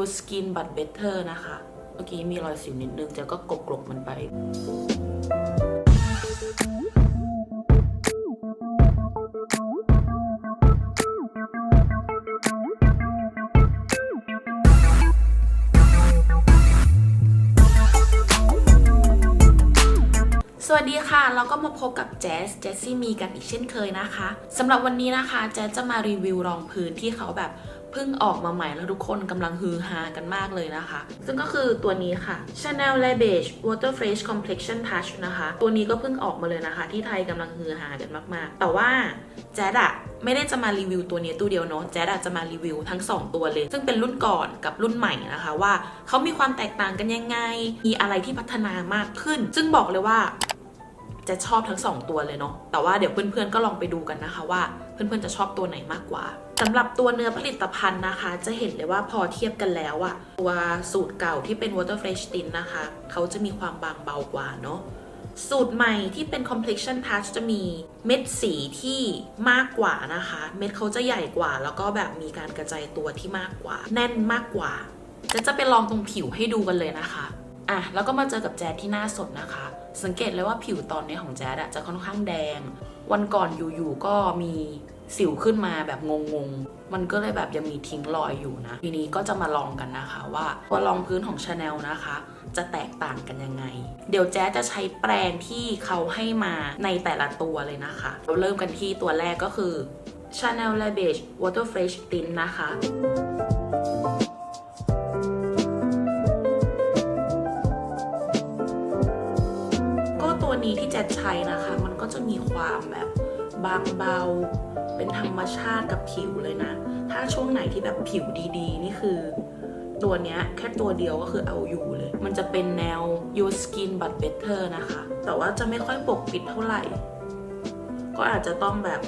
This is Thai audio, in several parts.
ดูสกินบัตเบเตอร์นะคะ เมื่อกี้มีรอยสิวนิดนึงจะก็กลบๆมันไป ดีค่ะ เราก็มาพบกับแจสเจสซี่มีกันอีกเช่นเคยนะคะสำหรับวันนี้นะคะ แจสจะมารีวิวรองพื้นที่เขาแบบเพิ่งออกมาใหม่แล้วทุกคนกำลังฮือฮากันมากเลยนะคะ ซึ่งก็คือตัวนี้ค่ะ Chanel Le Beige Water Fresh Complexion Touch นะคะ ตัวนี้ก็เพิ่งออกมาเลยนะคะ ที่ไทยกำลังฮือฮากันมากๆ แต่ว่าแจ๊ดอะไม่ได้จะมารีวิวตัวนี้ตัวเดียวเนาะแจ๊ดอะจะมารีวิวทั้ง 2 ตัวเลย ซึ่งเป็นรุ่นก่อนกับรุ่นใหม่นะคะ ว่าเขามีความแตกต่างกันยังไง มีอะไรที่พัฒนามากขึ้น ซึ่งบอกเลยว่า จะชอบทั้ง 2 ตัวเลยเนาะ แต่ว่าเดี๋ยวเพื่อนๆก็ลองไปดูกันนะคะว่าเพื่อนๆจะชอบตัวไหนมากกว่าสำหรับตัวเนื้อผลิตภัณฑ์นะคะ จะเห็นเลยว่าพอเทียบกันแล้วอะตัวสูตรเก่าที่เป็น Water Fresh Tint นะคะ เขาจะมีความบางเบากว่าเนาะสูตรใหม่ที่เป็น Complexion Touch จะมีเม็ดสีที่มากกว่านะคะ เม็ดเขาจะใหญ่กว่า แล้วก็แบบมีการกระจายตัวที่มากกว่า แน่นมากกว่าจะจะไปลองตรงผิวให้ดูกันเลยนะคะอะแล้วก็มาเจอกับแจ๊ดที่หน้าสดนะคะ สังเกตเลยว่าผิวตอนนี้ของแจ๊ดอะจะค่อนข้างแดง วันก่อนอยู่ๆก็มีสิวขึ้นมาแบบงงๆ มันก็เลยแบบยังมีทิ้งรอยอยู่นะ ทีนี้ก็จะมาลองกันนะคะว่าตัวรองพื้นของชาแนลนะคะ จะแตกต่างกันยังไง เดี๋ยวแจ๊ดจะใช้แปรงที่เขาให้มาในแต่ละตัวเลยนะคะ เราเริ่มกันที่ตัวแรกก็คือ Chanel La b e g e Water Fresh Tint นะคะีที่แจ๊ดใช้นะคะ มันก็จะมีความแบบบางเบา เป็นธรรมชาติกับผิวเลยนะ ถ้าช่วงไหนที่แบบผิวดีๆ นี่คือตัวเนี้ยแค่ตัวเดียวก็คือเอาอยู่เลย มันจะเป็นแนว your skin but better นะคะ แต่ว่าจะไม่ค่อยปกปิดเท่าไหร่ ก็อาจจะต้องแบบ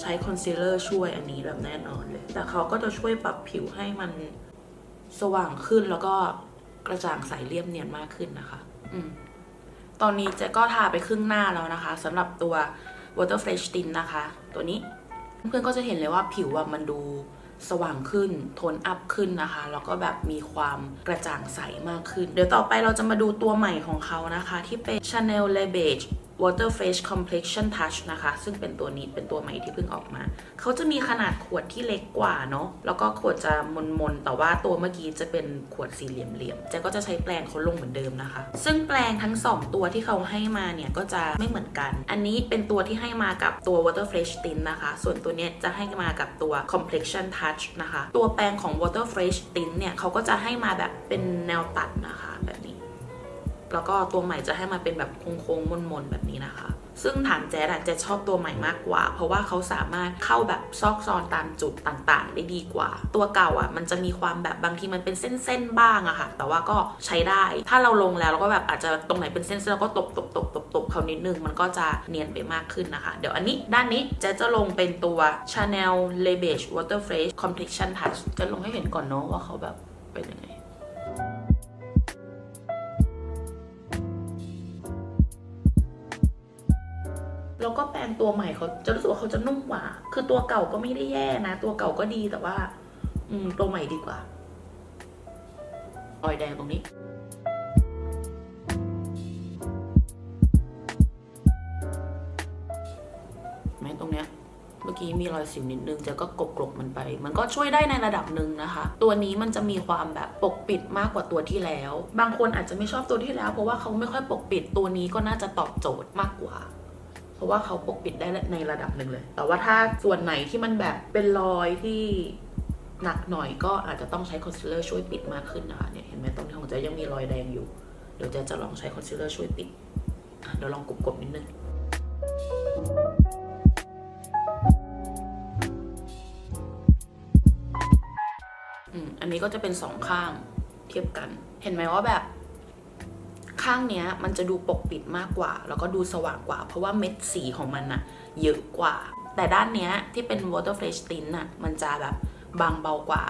ใช้คอนซีลเลอร์ช่วยอันนี้แบบแน่นอนเลย แต่เขาก็จะช่วยปรับผิวให้มันสว่างขึ้นแล้วก็กระจ่างใสเรียบเนียนมากขึ้นนะคะ อืม ตอนนี้เจ๊ก็ทาไปครึ่งหน้าแล้วนะคะสำหรับตัว Water Fresh Tint นะคะ ตัวนี้เพื่อนๆก็จะเห็นเลยว่าผิวมันดูสว่างขึ้น โทนอัพขึ้นนะคะ แล้วก็แบบมีความกระจ่างใสมากขึ้น เดี๋ยวต่อไปเราจะมาดูตัวใหม่ของเขานะคะ ที่เป็น Chanel Le Beige Water Fresh Complexion Touch นะคะ ซึ่งเป็นตัวนี้เป็นตัวใหม่ที่เพิ่งออกมา เขาจะมีขนาดขวดที่เล็กกว่าเนาะแล้วก็ขวดจะมนๆ แต่ว่าตัวเมื่อกี้จะเป็นขวดสี่เหลี่ยมๆเจ๊ก็จะใช้แปรงเขาลงเหมือนเดิมนะคะ ซึ่งแปรงทั้ง 2 ตัวที่เขาให้มาเนี่ยก็จะไม่เหมือนกัน อันนี้เป็นตัวที่ให้มากับตัว Water Fresh Tint นะคะ ส่วนตัวเนี้ยจะให้มากับตัว Complexion Touch นะคะ ตัวแปรงของ Water Fresh Tint เนี่ยเขาก็จะให้มาแบบเป็นแนวตัดนะคะแบบ แล้วก็ตัวใหม่จะให้มาเป็นแบบโค้งๆมนๆแบบนี้นะคะ ซึ่งถามแจ๊ดอะแจ๊ดชอบตัวใหม่มากกว่า เพราะว่าเขาสามารถเข้าแบบซอกซอนตามจุดต่างๆ ได้ดีกว่า ตัวเก่าอะมันจะมีความแบบบางทีมันเป็นเส้นๆบ้างอะค่ะ แต่ว่าก็ใช้ได้ ถ้าเราลงแล้วเราก็แบบอาจจะตรงไหนเป็นเส้นๆเราก็ตบตบตบตบตบเขานิดนึงมันก็จะเนียนไปมากขึ้นนะคะ เดี๋ยวอันนี้ด้านนี้แจ๊ดจะลงเป็นตัว Chanel Le b e g e Water Fresh Complexion Touch จะลงให้เห็นก่อนเนาะว่าเขาแบบเป็นยังไง แล้วก็แปรงตัวใหม่เขาจะรู้สึกว่าเขาจะนุ่มกว่า คือตัวเก่าก็ไม่ได้แย่นะ ตัวเก่าก็ดีแต่ว่า อืม ตัวใหม่ดีกว่ารอยแดงตรงนี้ไหมตรงเนี้ยเมื่อกี้มีรอยสิวนิดนึงเจะก็กลบมันไป มันก็ช่วยได้ในระดับหนึ่งนะคะ ตัวนี้มันจะมีความแบบปกปิดมากกว่าตัวที่แล้ว บางคนอาจจะไม่ชอบตัวที่แล้ว เพราะว่าเขาไม่ค่อยปกปิดตัวนี้ก็น่าจะตอบโจทย์มากกว่า เพราะว่าเขาปกปิดได้ในระดับหนึ่งเลย แต่ว่าถ้าส่วนไหนที่มันแบบเป็นรอยที่หนักหน่อยก็อาจจะต้องใช้คอนซีลเลอร์ช่วยปิดมากขึ้นนะคะเนี่ยเห็นไหมตรงนี้ของเจ๊ยังมีรอยแดงอยู่ เดี๋ยวเจ๊จะลองใช้คอนซีลเลอร์ช่วยปิดเดี๋ยวลองกบๆนิดนึงอันนี้ก็จะเป็นสองข้างเทียบกัน เห็นไหมว่าแบบ ข้างเนี้ยมันจะดูปกปิดมากกว่า แล้วก็ดูสว่างกว่า เพราะว่าเม็ดสีของมันอะเยอะกว่า แต่ด้านเนี้ยที่เป็น water fresh tint อะมันจะแบบบางเบากว่า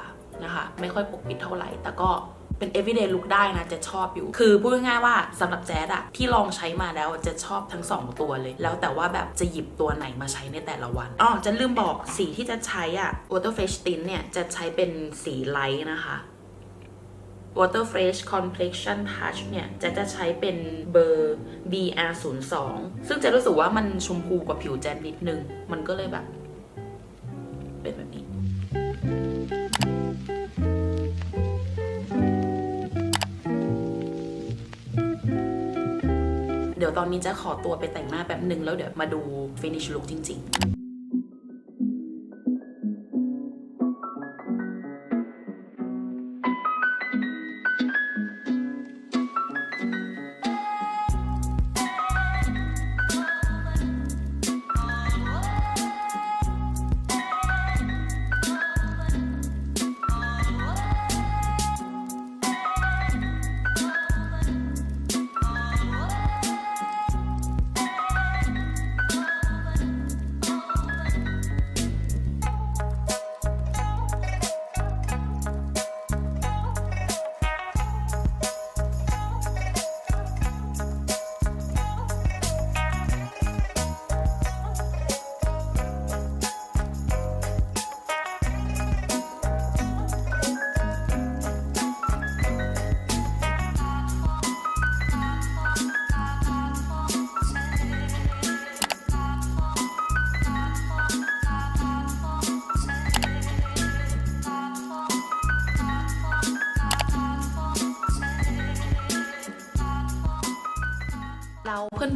นะคะ ไม่ค่อยปกปิดเท่าไหร่ แต่ก็เป็น everyday look ได้นะจะชอบอยู่ คือพูดง่ายๆว่าสำหรับแจ๊ดอะที่ลองใช้มาแล้วจะชอบทั้ง 2 ตัวเลย แล้วแต่ว่าแบบจะหยิบตัวไหนมาใช้ในแต่ละวันอ๋อจะลืมบอกสีที่จะใช้อะ water fresh tint เนี่ยจะใช้เป็นสีไลท์นะคะ Water Fresh Complexion Touch เนี่ยเจะจะใช้เป็นเบอร์ BR02 ซึ่งเจะรู้สึกว่ามันชมพูกว่าผิวแจนนิดนึง มันก็เลยแบบ เป็นแบบนี้เดี๋ยวตอนนี้จะขอตัวไปแต่งหน้าแป๊บหนึ่งแล้วเดี๋ยวมาดู finish look จริง ๆ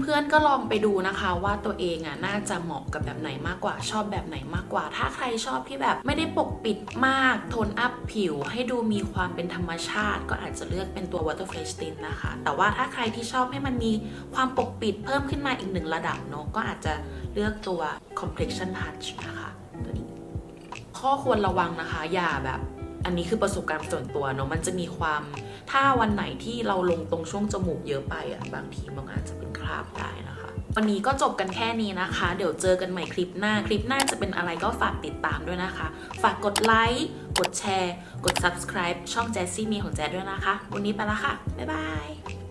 เพื่อนๆก็ลองไปดูนะคะ ว่าตัวเองอะน่าจะเหมาะกับแบบไหนมากกว่าชอบแบบไหนมากกว่า ถ้าใครชอบที่แบบไม่ได้ปกปิดมากโทนอัพผิว ให้ดูมีความเป็นธรรมชาติ ก็อาจจะเลือกเป็นตัว Water Fresh Tint นะคะ แต่ว่าถ้าใครที่ชอบให้มันมีความปกปิดเพิ่มขึ้นมาอีกหนึ่งระดับเนาะก็อาจจะเลือกตัว Complexion Touch นะคะตัวนี้ข้อควรระวังนะคะ อย่าแบบ อันนี้คือประสบการณ์ส่วนตัวเนาะมันจะมีความถ้าวันไหนที่เราลงตรงช่วงจมูกเยอะไปอะบางทีมันอาจจะเป็นคราบได้นะคะ วันนี้ก็จบกันแค่นี้นะคะ เดี๋ยวเจอกันใหม่คลิปหน้าคลิปหน้าจะเป็นอะไรก็ฝากติดตามด้วยนะคะ ฝากกดไลค์กดแชร์ กด subscribe ช่องแจซี่มีของแจดด้วยนะคะ วันนี้ไปละค่ะ บ๊ายบาย